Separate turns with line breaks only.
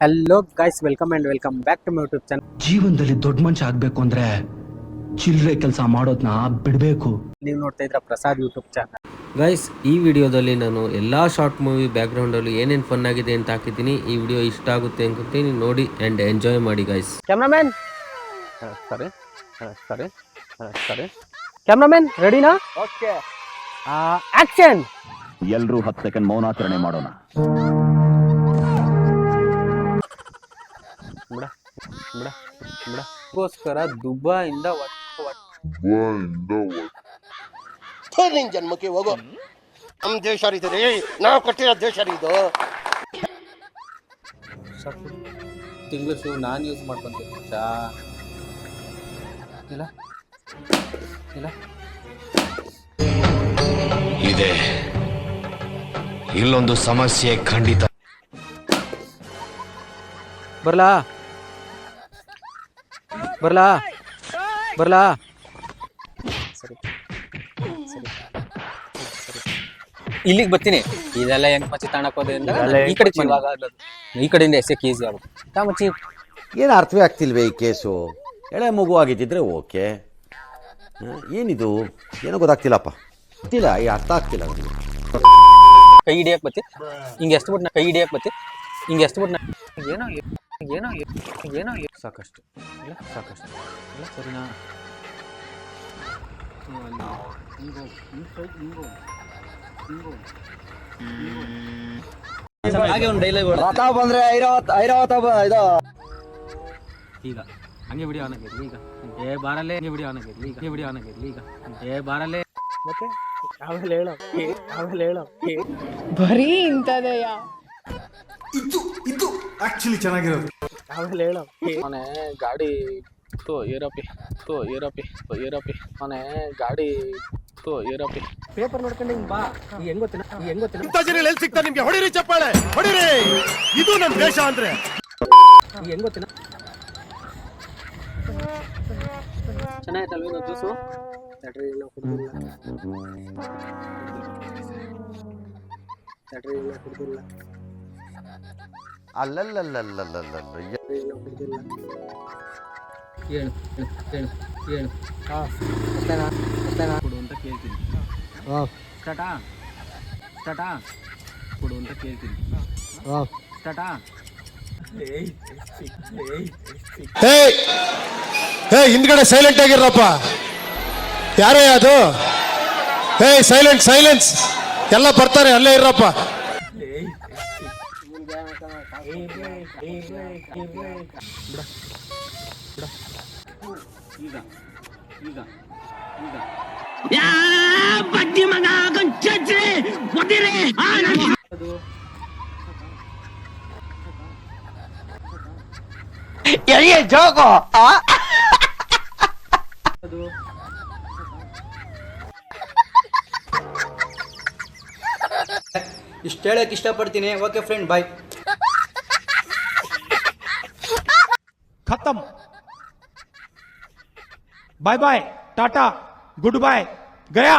Hello guys welcome and welcome back to my YouTube channel
ಜೀವನದಲ್ಲಿ ದೊಡ್ಡ ಮನುಷ್ಯ ಆಗ್ಬೇಕು ಅಂದ್ರೆ ಚಿಲ್ಲರೆ ಕೆಲಸ ಮಾಡೋದ್ನ ಬಿಡ್ಬೇಕು.
ನೀವು ನೋಡ್ತಾ ಇದ್ರ ಪ್ರಸಾದ್ ಯೂಟ್ಯೂಬ್ ಚಾನಲ್
ಗೈಸ್ ಈ ವಿಡಿಯೋದಲ್ಲಿ ನಾನು ಎಲ್ಲ ಶಾರ್ಟ್ ಮೂವಿ ಬ್ಯಾಕ್ಗ್ರೌಂಡಲ್ಲಿ ಏನೇನು ಫನ್ ಆಗಿದೆ ಅಂತ ಹಾಕಿದ್ದೀನಿ. ಈ ವಿಡಿಯೋ ಇಷ್ಟ ಆಗುತ್ತೆ ಅನ್ಕೊತೀನಿ. ನೋಡಿ ಆ್ಯಂಡ್ ಎಂಜಾಯ್ ಮಾಡಿ ಗೈಸ್
ಕ್ಯಾಮ್ರಾಮ್ಯಾನ್ ಸರಿ. ಸರಿ. ಸರಿ. ಕ್ಯಾಮ್ರಾಮ್ಯಾನ್ ರೆಡಿನಾ ಓಕೆ. ಆಕ್ಷನ್
ಎಲ್ಲರೂ ಹತ್ತು ಸೆಕೆಂಡ್ ಮೌನಾಚರಣೆ ಮಾಡೋಣ.
ಬಿಡ ಬಿಡ ಬಿಡ. ಗೋಸ್ಕರ ದುಬೈಯಿಂದ
ನಿನ್ ಜನ್ಮಕ್ಕೆ ಹೋಗೋ. ನಮ್ ದೇಶ ರೀ ನಾವು ಕಟ್ಟಿರೋ ದೇಶ ರೀ ಇದು
ಶೂ ನಾನು ಯೂಸ್ ಮಾಡ್ಕೊಂತೀನಿ ಚಾ ಇಲ್ಲ ಇಲ್ಲ.
ಇದೆ. ಇಲ್ಲೊಂದು ಸಮಸ್ಯೆ ಖಂಡಿತ
ಬರ್ಲಾ? ಬರ್ಲಾ? ಬರ್ಲಾ? ಸರಿ. ಇಲ್ಲಿಗೆ ಬರ್ತೀನಿ. ಇದೆಲ್ಲ ಹೆಂಗ್ ಮಚ್ಚಿ ತಾಣಕ್ ಹೋದ್ರಿಂದ ಈ ಕಡೆ ಇವಾಗ. ಈ ಕಡೆಯಿಂದ ಎಸೆಕ್ ಈಸಿ ಆಗುತ್ತೆ. ತಾ ಮಚ್ಚಿ?
ಏನು ಅರ್ಥವೇ ಆಗ್ತಿಲ್ವೇ ಈ ಕೇಸು? ಎಳೆ ಮಗು ಆಗಿದ್ದಿದ್ರೆ ಓಕೆ. ಏನಿದು? ಏನೋ ಗೊತ್ತಾಗ್ತಿಲ್ಲಪ್ಪ. ಗೊತ್ತಿಲ್ಲ ಈ ಅರ್ಥ ಆಗ್ತಿಲ್ಲ ನನಗೆ.
ಕೈ ಹಿಡಿಯಕ್ ಬತ್ತಿ ಹಿಂಗೆ ಎಷ್ಟು ಬಿಟ್ಟು ಕೈ ಹಿಡಿಯಕ್ ಬತ್ತಿ ಹಿಂಗೆ ಎಷ್ಟು ಬಿಟ್ಟು ಏನೋ ಏನೋ ಏನೋ ಸಾಕಷ್ಟು. ಇಲ್ಲ ಸಾಕಷ್ಟು. ಇಲ್ಲ ಸರಿನಾ? ಈಗ. ಹಂಗೆ ಬಿಡಿ ಆನ್ ಆಗಿರ್ಲಿ ಈಗ. ಏ ಬಾರಲ್ಲೇ ಹಂಗೆ ಬಿಡಿ ಆನ್ ಆಗಿರ್ಲಿ ಈಗ. ಹಂಗೆ ವಿಡಿಯೋ ಆನ್ ಆಗಿರ್ಲಿ ಈಗ. ಏ ಬಾರಲ್ಲೇ. ಮತ್ತೆ? ಆಮೇಲೆ ಹೇಳೋ. ಆಮೇಲೆ ಹೇಳೋ.
ಬರೀ ಇಂಥದೆಯ
ಆಮೇಲೆ ಹೇಳೋ. ಮನೆ ಗಾಡಿ ತೋ ಏರಪಿ ತೋ ಏರಪಿ ತೋ ಏರಪಿ. ಮನೆ ಗಾಡಿ ತೋ ಏರಪಿ. ಪೇಪರ್ ನೋಡ್ಕೊಂಡು ಹಿಂಗ್ ಬಾ. ಹೆಂಗ್ ಗೊತ್ತಿನ ಈಗ ಹೆಂಗ್ ಗೊತ್ತಿನ
ಇಂಥ ಜನ ಎಲ್ಲಿ ಸಿಗ್ತಾ ನಿಮಗೆ? ಹೊಡಿರಿ ಚಪ್ಪಾಳೆ ಹೊಡಿರಿ! ಇದು ನಮ್ಮ ದೇಶ ಅಂದ್ರೆ.
ಹೆಂಗ್ ಗೊತ್ತಿನ ಚೆನ್ನಾಗಿತ್ತಲ್ವ ಜ್ಯೂಸು? ತಡ್ರಿ ಇಲ್ಲ ಕುಡ್ದಿಲ್ಲ. ತಡ್ರಿ ಇಲ್ಲ ಕುಡ್ದಿಲ್ಲ.
ಅಲ್ಲಲ್ಲಲ್ಲಲ್ಲಲ್ಲಲ್ಲ
ಹೇಳು ಹೇಳು ಹೇಳು ಹಾಂ ಅಷ್ಟೇನಾ ಅಷ್ಟೇನಾ? ಕೊಡು ಅಂತ ಕೇಳ್ತೀನಿ. ಹಾಂ. ಸ್ಟಾರ್ಟಾ ಸ್ಟಾರ್ಟಾ ಕೊಡು ಅಂತ ಕೇಳ್ತೀನಿ. ಹಾಂ. ಸ್ಟಾರ್ಟಾ
ಹೇ ಹೇ ಹಿಂದ್ಗಡೆ ಸೈಲೆಂಟ್ ಆಗಿರಪ್ಪ ಯಾರೇ ಅದು? ಹೇ ಸೈಲೆಂಟ್ ಸೈಲೆನ್ಸ್ ಎಲ್ಲ ಬರ್ತಾರೆ ಅಲ್ಲೇ ಇರಪ್ಪ
ಈಗ ಈಗ ಈಗ
ಇಷ್ಟು ಹೇಳಕ್ಕೆ ಇಷ್ಟಪಡ್ತೀನಿ ಓಕೆ ಫ್ರೆಂಡ್ ಬಾಯ್
ಖತಮ್ bye bye Tata goodbye Gaya